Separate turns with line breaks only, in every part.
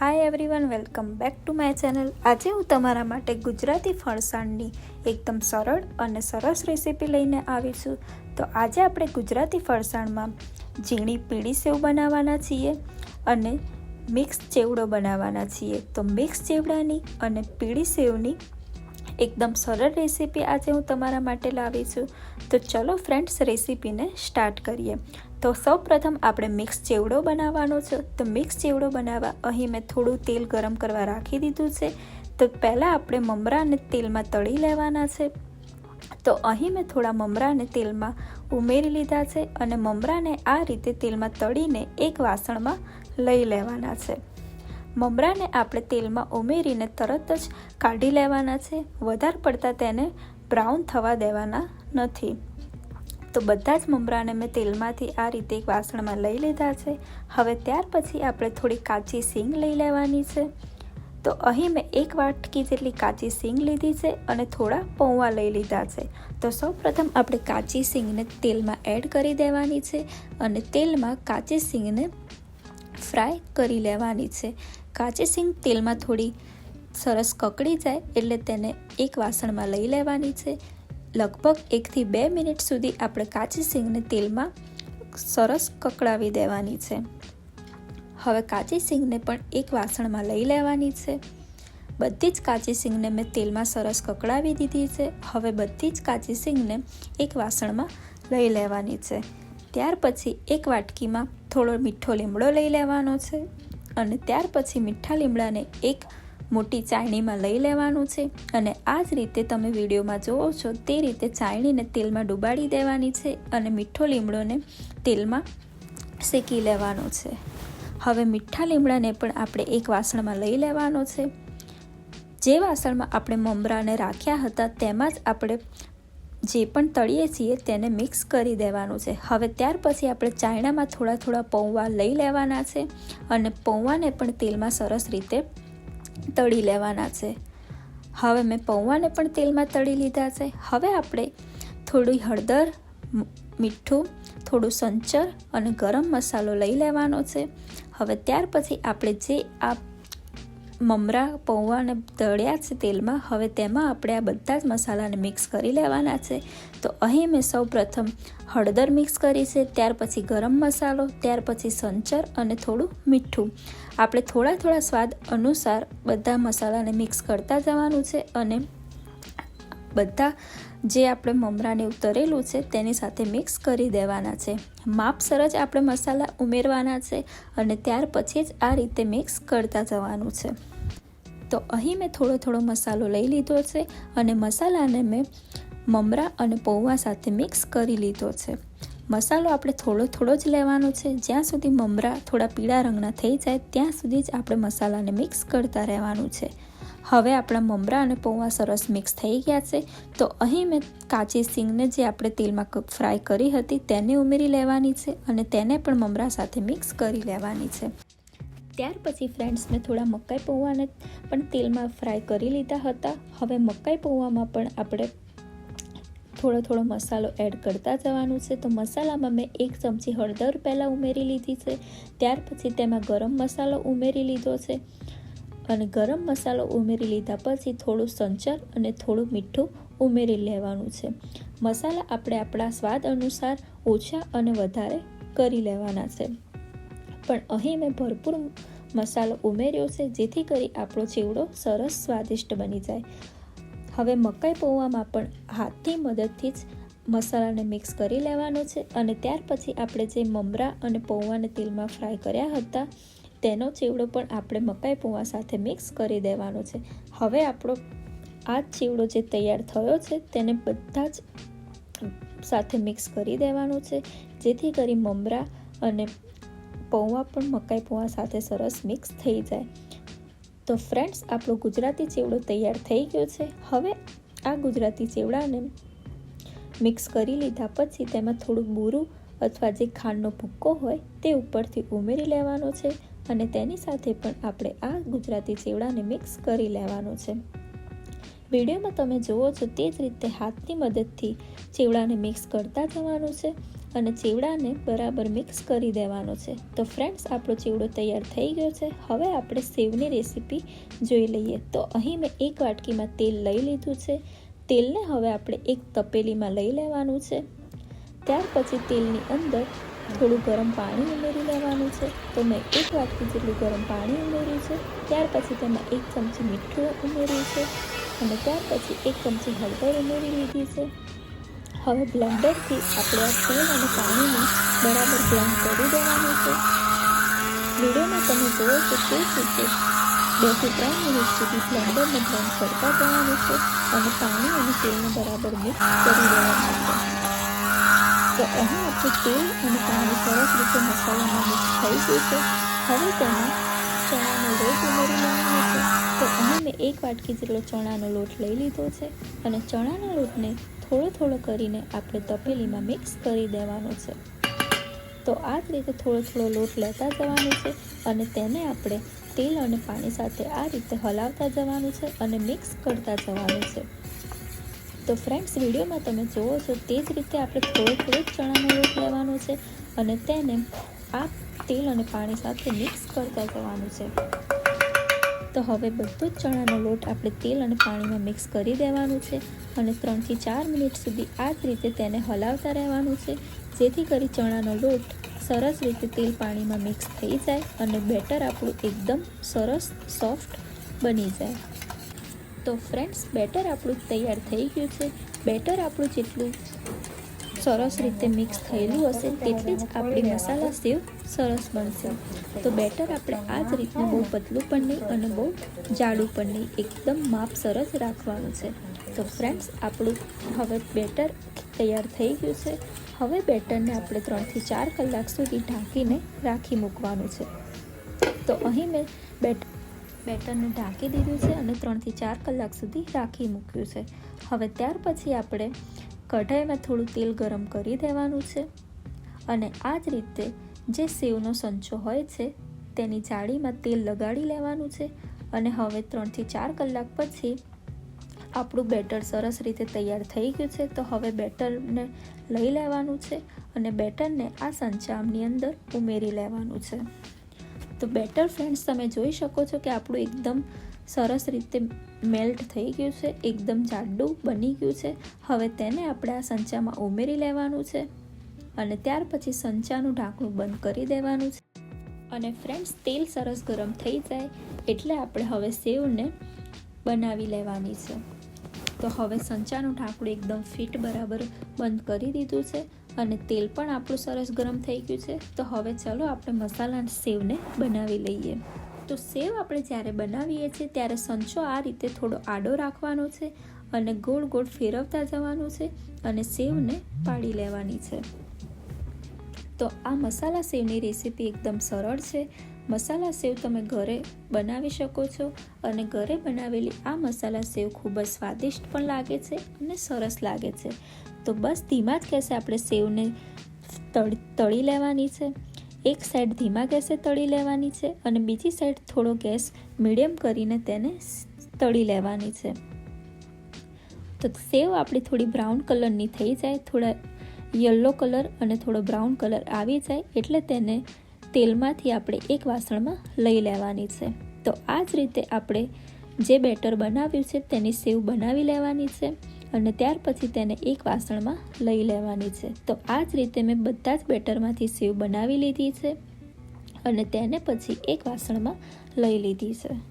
Hi everyone welcome back to my channel આજે હું તમારા માટે ગુજરાતી ફરસાણની એકદમ સરળ અને સરસ રેસીપી લઈને આવી છું. તો આજે આપણે ગુજરાતી ફરસાણમાં ઝીણી પીળી સેવ બનાવવાના છીએ અને મિક્સ ચેવડો બનાવવાના છીએ. તો મિક્સ ચેવડાની અને પીળી સેવની એકદમ સરળ રેસીપી આજે હું તમારા માટે લાવી છું. તો ચલો ફ્રેન્ડ્સ રેસીપીને સ્ટાર્ટ કરીએ. તો સૌ પ્રથમ આપણે મિક્સ ચેવડો બનાવવાનો છે. તો મિક્સ ચેવડો બનાવવા અહીં મેં થોડું તેલ ગરમ કરવા રાખી દીધું છે. તો પહેલાં આપણે મમરાને તેલમાં તળી લેવાના છે. તો અહીં મેં થોડા મમરાને તેલમાં ઉમેરી લીધા છે અને મમરાને આ રીતે તેલમાં તળીને એક વાસણમાં લઈ લેવાના છે. મમરાને આપણે તેલમાં ઉમેરીને તરત જ કાઢી લેવાના છે. વધારે પડતા તેને બ્રાઉન થવા દેવાના નથી. તો બધા જ મમરાને મેં તેલમાંથી આ રીતે એક વાસણમાં લઈ લીધા છે. હવે ત્યાર પછી આપણે થોડી કાચી સીંગ લઈ લેવાની છે. તો અહીં મેં એક વાટકી જેટલી કાચી સીંગ લીધી છે અને થોડા પૌવા લઈ લીધા છે. તો સૌપ્રથમ આપણે કાચી સીંગને તેલમાં એડ કરી દેવાની છે અને તેલમાં કાચી સીંગને ફ્રાય કરી લેવાની છે. કાચી સીંગ તેલમાં થોડી સરસ કકડી જાય એટલે તેને એક વાસણમાં લઈ લેવાની છે. લગભગ એકથી બે મિનિટ સુધી આપણે કાચી સિંગને તેલમાં સરસ કકડાવી દેવાની છે. હવે કાચી સિંગને પણ એક વાસણમાં લઈ લેવાની છે. બધી જ કાચી સિંગને મેં તેલમાં સરસ કકડાવી દીધી છે. હવે બધી જ કાચી સિંગને એક વાસણમાં લઈ લેવાની છે. ત્યાર પછી એક વાટકીમાં થોડો મીઠો લીમડો લઈ લેવાનો છે અને ત્યાર પછી મીઠા લીમડાને એક મોટી ચાણીમાં લઈ લેવાનું છે અને આ જ રીતે તમે વિડીયોમાં જોવો છો તે રીતે ચાણીને તેલમાં ડુબાડી દેવાની છે અને મીઠો લીમડોને તેલમાં શેકી લેવાનો છે. હવે મીઠા લીમડાને પણ આપણે એક વાસણમાં લઈ લેવાનો છે. જે વાસણમાં આપણે મમરાને રાખ્યા હતા તેમાં જ આપણે જે પણ તળીએ છીએ તેને મિક્સ કરી દેવાનું છે. હવે ત્યાર પછી આપણે ચાયણામાં થોડા થોડા પૌવા લઈ લેવાના છે અને પૌવાને પણ તેલમાં સરસ રીતે તળી લેવાના છે. હવે મેં પૌવાને પણ તેલમાં તળી લીધા છે. હવે આપણે થોડી હળદર મીઠું, થોડું સંચર અને ગરમ મસાલો લઈ લેવાનો છે. હવે ત્યાર પછી આપણે જે આ મમરા પૌવાને તળ્યા છે તેલમાં. હવે તેમાં આપણે આ બધા જ મસાલાને મિક્સ કરી લેવાના છે. તો અહીં મેં સૌ પ્રથમ હળદર મિક્સ કરી છે, ત્યાર પછી ગરમ મસાલો, ત્યાર પછી સંચર અને થોડું મીઠું. આપણે થોડા થોડા સ્વાદ અનુસાર બધા મસાલાને મિક્સ કરતા જવાનું છે અને બધા જે આપણે મમરાને ઉતરેલું છે તેની સાથે મિક્સ કરી દેવાના છે. માપસર જ આપણે મસાલા ઉમેરવાના છે અને ત્યાર પછી જ આ રીતે મિક્સ કરતા જવાનું છે. તો અહીં મેં થોડો થોડો મસાલો લઈ લીધો છે અને મસાલાને મેં મમરા અને પૌવા સાથે મિક્સ કરી લીધો છે. મસાલો આપણે થોડો થોડો જ લેવાનો છે. જ્યાં સુધી મમરા થોડા પીળા રંગના થઈ જાય, ત્યાં સુધી જ આપણે મસાલાને મિક્સ કરતા રહેવાનું છે. હવે આપણા મમરા અને પૌવા સરસ મિક્સ થઈ ગયા છે. તો અહીં મેં કાચી સિંગને જે આપણે તેલમાં ફ્રાય કરી હતી, તેને ઉમેરી લેવાની છે અને તેને પણ મમરા સાથે મિક્સ કરી લેવાની છે. ત્યાર પછી ફ્રેન્ડ્સ મેં થોડા મકાઈ પૌવાને પણ તેલમાં ફ્રાય કરી લીધા હતા. હવે મકાઈ પૌવામાં પણ આપણે થોડો થોડો મસાલો એડ કરતા જવાનું છે. તો મસાલામાં મેં એક ચમચી હળદર પહેલાં ઉમેરી લીધી છે. ત્યાર પછી તેમાં ગરમ મસાલો ઉમેરી લીધો છે. અને ગરમ મસાલો ઉમેરી લીધા પછી થોડું સંચર અને થોડું મીઠું ઉમેરી લેવાનું છે. મસાલા આપણે આપણા સ્વાદ અનુસાર ઓછા અને વધારે કરી લેવાના છે. પણ અહીં મેં ભરપૂર મસાલો ઉમેર્યો છે, જેથી કરી આપણો ચેવડો સરસ સ્વાદિષ્ટ બની જાય. હવે મકાઈ પૌવામાં પણ હાથની મદદથી જ મસાલાને મિક્સ કરી લેવાનો છે અને ત્યાર પછી આપણે જે મમરા અને પૌવાને તેલમાં ફ્રાય કર્યા હતા, તેનો ચેવડો પણ આપણે મકાઈ પૌવા સાથે મિક્સ કરી દેવાનો છે. હવે આપણો આ ચેવડો જે તૈયાર થયો છે, તેને બધા જ સાથે મિક્સ કરી દેવાનો છે, જેથી કરી મમરા અને પૌવા પણ મકાઈ પૌવા સાથે સરસ મિક્સ થઈ જાય. તો ફ્રેન્ડ્સ આપણો ગુજરાતી ચેવડો તૈયાર થઈ ગયો છે. હવે આ ગુજરાતી ચેવડાને મિક્સ કરી લીધા પછી તેમાં થોડું બૂરું અથવા જે ખાંડનો ભૂક્કો હોય તે ઉપરથી ઉમેરી લેવાનો છે અને તેની સાથે પણ આપણે આ ગુજરાતી ચેવડાને મિક્સ કરી લેવાનો છે. વિડીયોમાં તમે જુઓ છો તે જ રીતે હાથની મદદથી ચેવડાને મિક્સ કરતા જવાનું છે અને ચેવડાને બરાબર મિક્સ કરી દેવાનો છે. તો ફ્રેન્ડ્સ આપણો ચેવડો તૈયાર થઈ ગયો છે. હવે આપણે સેવની રેસીપી જોઈ લઈએ. તો અહીં મેં એક વાટકીમાં તેલ લઈ લીધું છે. તેલને હવે આપણે એક તપેલીમાં લઈ લેવાનું છે. ત્યાર પછી તેલની અંદર થોડું ગરમ પાણી ઉમેરી લેવાનું છે. તો મેં એક વાટકી જેટલું ગરમ પાણી ઉમેર્યું છે. ત્યાર પછી તેમાં એક ચમચી મીઠું ઉમેર્યું છે. અને ત્યાર પછી એક ચમચી હળદર ઉમેરી લીધી છે. હવે બ્લેન્ડરથી આપણે આ તેલ અને પાણીને બરાબર બ્લેન્ડ કરી દેવાનું છે. વિડીયોમાં તમે જુઓ છો તે રીતે બેથી ત્રણ મિનિટ સુધી બ્લેન્ડરને બ્લેન્ડ કરતા જવાનું છે અને પાણી અને તેલને બરાબર મિક્સ કરી દેવાનું છે. તો અહીં આપણું તેલ અને પાણી સરસ રીતે મસાલામાં મિક્સ થઈ ગયું છે. હવે તેમાં ચણાનો લોટ ઉમેરી લેવાનો છે. તો અહીં મેં એક વાટકી જેટલો ચણાનો લોટ લઈ લીધો છે અને ચણાના લોટને થોડો થોડો કરીને આપણે તપેલીમાં મિક્સ કરી દેવાનો છે. તો આ જ રીતે થોડો થોડો લોટ લેતા જવાનો છે અને તેને આપણે તેલ અને પાણી સાથે આ રીતે હલાવતા જવાનું છે અને મિક્સ કરતા જવાનું છે. તો ફ્રેન્ડ્સ, વિડીયોમાં તમે જુઓ છો તે જ રીતે આપણે થોડો થોડો ચણાનો લોટ લેવાનો છે અને તેને આ તેલ અને પાણી સાથે મિક્સ કરતા જવાનું છે. તો હવે બધો જ ચણાનો લોટ આપણે તેલ અને પાણીમાં મિક્સ કરી દેવાનું છે અને ત્રણથી ચાર મિનિટ સુધી આ જ રીતે તેને હલાવતા રહેવાનું છે. જેથી કરી ચણાનો લોટ સરસ રીતે તેલ પાણીમાં મિક્સ થઈ જાય અને બેટર આપણું એકદમ સરસ સોફ્ટ બની જાય. તો ફ્રેન્ડ્સ, બેટર આપણું તૈયાર થઈ ગયું છે. બેટર આપણું જેટલું સરસ રીતે મિક્સ થયેલું હશે તેટલી જ આપણી મસાલા સેવ સરસ બનશે. તો બેટર આપણે આ જ રીતનું બહુ પતલું પણ નહીં અને બહુ જાડું પણ નહીં, એકદમ માપ સરસ રાખવાનું છે. તો ફ્રેન્ડ્સ આપણું હવે બેટર તૈયાર થઈ ગયું છે. હવે બેટરને આપણે ત્રણથી ચાર કલાક સુધી ઢાંકીને રાખી મૂકવાનું છે. તો અહીં મેં બેટ, બેટરને ઢાંકી દીધું છે અને ત્રણથી ચાર કલાક સુધી રાખી મૂક્યું છે. હવે ત્યાર પછી આપણે કઢાઈમાં થોડું તેલ ગરમ કરી દેવાનું છે. અને આ જ રીતે જે સેવનો સંચો હોય છે, તેની જાળીમાં તેલ લગાડી લેવાનું છે. અને હવે ત્રણથી ચાર કલાક પછી આપણું બેટર સરસ રીતે તૈયાર થઈ ગયું છે, તો હવે બેટરને લઈ લેવાનું છે અને બેટરને આ સંચામની અંદર ઉમેરી લેવાનું છે. તો બેટર ફ્રેન્ડ્સ, તમે જોઈ શકો છો કે આપણું એકદમ સરસ રીતે મેલ્ટ થઈ ગયું છે, એકદમ જાડું બની ગયું છે. હવે તેને આપણે આ સંચામાં ઉમેરી લેવાનું છે અને ત્યાર પછી સંચાનું ઢાંકણું બંધ કરી દેવાનું છે. અને ફ્રેન્ડ્સ, તેલ સરસ ગરમ થઈ જાય એટલે આપણે હવે સેવને બનાવી લેવાની છે. તો હવે સંચાનું ઢાંકણું એકદમ ફિટ બરાબર બંધ કરી દીધું છે અને તેલ પણ આપણું સરસ ગરમ થઈ ગયું છે. તો હવે ચલો આપણે મસાલા સેવને બનાવી લઈએ. તો સેવ આપણે જ્યારે બનાવીએ છીએ, ત્યારે સંચો આ રીતે થોડો આડો રાખવાનો છે અને ગોળ ગોળ ફેરવતા જવાનું છે અને સેવને પાડી લેવાની છે. તો આ મસાલા સેવની રેસીપી એકદમ સરળ છે. મસાલા સેવ તમે ઘરે બનાવી શકો છો અને ઘરે બનાવેલી આ મસાલા સેવ ખૂબ જ સ્વાદિષ્ટ પણ લાગે છે અને સરસ લાગે છે. તો બસ ધીમા જ કહેશે આપણે સેવને તળી લેવાની છે. એક સાઈડ ધીમા ગેસે તળી લેવાની છે અને બીજી સાઈડ થોડો ગેસ મીડિયમ કરીને તેને તળી લેવાની છે. તો સેવ આપણી થોડી બ્રાઉન કલરની થઈ જાય, થોડા યલો કલર અને થોડો બ્રાઉન કલર આવી જાય એટલે તેને તેલમાંથી આપણે એક વાસણમાં લઈ લેવાની છે. તો આ જ રીતે આપણે જે બેટર બનાવ્યું છે તેની સેવ બનાવી લેવાની છે. અને ત્યાર પછી તેને એક વાસણમાં લઈ લેવાની છે. તો આ જ રીતે મેં બધા જ બેટરમાંથી સેવ બનાવી લીધી છે અને તેને પછી એક વાસણમાં લઈ લીધી છે.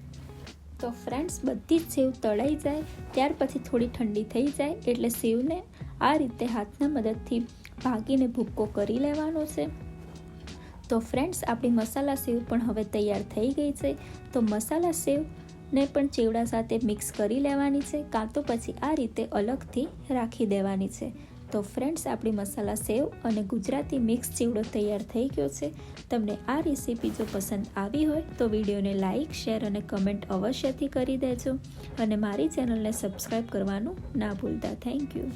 તો ફ્રેન્ડ્સ, બધી જ સેવ તળાઈ જાય, ત્યાર પછી થોડી ઠંડી થઈ જાય એટલે સેવને આ રીતે હાથના મદદથી ભાગીને ભૂક્કો કરી લેવાનો છે. તો ફ્રેન્ડ્સ, આપણી મસાલા સેવ પણ હવે તૈયાર થઈ ગઈ છે. તો મસાલા સેવ ને પણ ચેવડા સાથે મિક્સ કરી લેવાની છે, કાં તો પછી આ રીતે અલગથી રાખી દેવાની છે. તો ફ્રેન્ડ્સ, આપણી મસાલા સેવ અને ગુજરાતી મિક્સ ચીવડો તૈયાર થઈ ગયો છે. તમને આ રેસીપી જો પસંદ આવી હોય, તો વિડીયોને લાઇક શેર અને કમેન્ટ અવશ્યથી કરી દેજો. અને મારી ચેનલને સબસ્ક્રાઈબ કરવાનું ના ભૂલતા. Thank you.